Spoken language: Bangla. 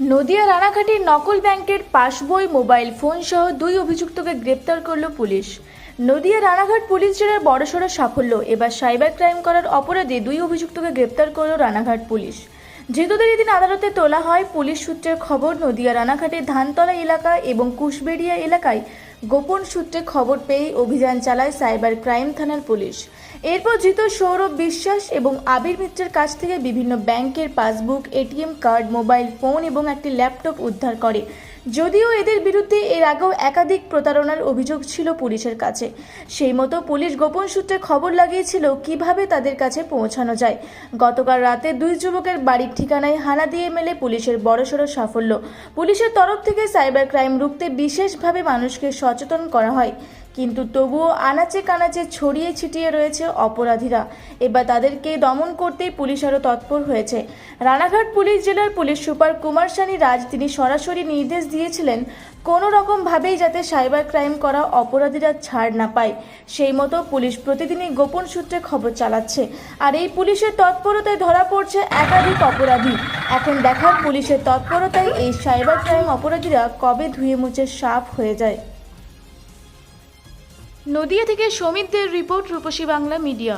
নদিয়া রানাঘাটের নকল ব্যাংকের পাসবই, মোবাইল ফোন সহ দুই অভিযুক্তকে গ্রেপ্তার করল পুলিশ। নদিয়া রানাঘাট পুলিশ জেলার বড়সড় সাফল্য, এবার সাইবার ক্রাইম করার অপরাধে দুই অভিযুক্তকে গ্রেপ্তার করল রানাঘাট পুলিশ। ধৃতদের এদিন আদালতে তোলা হয় পুলিশ সূত্রের খবর, নদিয়া রানাঘাটের ধানতলা এলাকা এবং কুশবেড়িয়া এলাকায় গোপন সূত্রে খবর পেয়ে অভিযান চালায় সাইবার ক্রাইম থানার পুলিশ। এরপর ধৃত সৌরভ বিশ্বাস এবং আবির মিত্রের কাছ থেকে বিভিন্ন ব্যাংকের passbook, ATM card, mobile phone এবং একটি ল্যাপটপ উদ্ধার করে। যদিও এদের বিরুদ্ধে এর আগেও একাধিক প্রতারণার অভিযোগ ছিল পুলিশের কাছে। সেই মতো পুলিশ গোপন সূত্রে খবর লাগিয়েছিল কীভাবে তাদের কাছে পৌঁছানো যায়। গতকাল রাতে দুই যুবকের বাড়ির ঠিকানায় হানা দিয়ে মেলে পুলিশের বড়সড় সাফল্য। পুলিশের তরফ থেকে সাইবার ক্রাইম রুখতে বিশেষভাবে মানুষকে সচেতন করা হয়। কিন্তু তবুও আনাচে কানাচে ছড়িয়ে ছিটিয়ে রয়েছে অপরাধীরা। এবার তাদেরকে দমন করতেই পুলিশ আরও তৎপর হয়েছে। রানাঘাট পুলিশ জেলার পুলিশ সুপার কুমার সানি রাজ তিনি সরাসরি নির্দেশ দিয়েছিলেন কোনো রকমভাবেই যাতে সাইবার ক্রাইম করা অপরাধীরা ছাড় না পায়। সেই মতো পুলিশ প্রতিদিনই গোপন সূত্রে খবর চালাচ্ছে। আর এই পুলিশের তৎপরতায় ধরা পড়ছে একাধিক অপরাধী। এখন দেখার পুলিশের তৎপরতায় এই সাইবার ক্রাইম অপরাধীরা কবে ধুয়ে মুছে সাফ হয়ে যায়। নদিয়া থেকে সমিতদের রিপোর্ট রূপসী বাংলা মিডিয়া।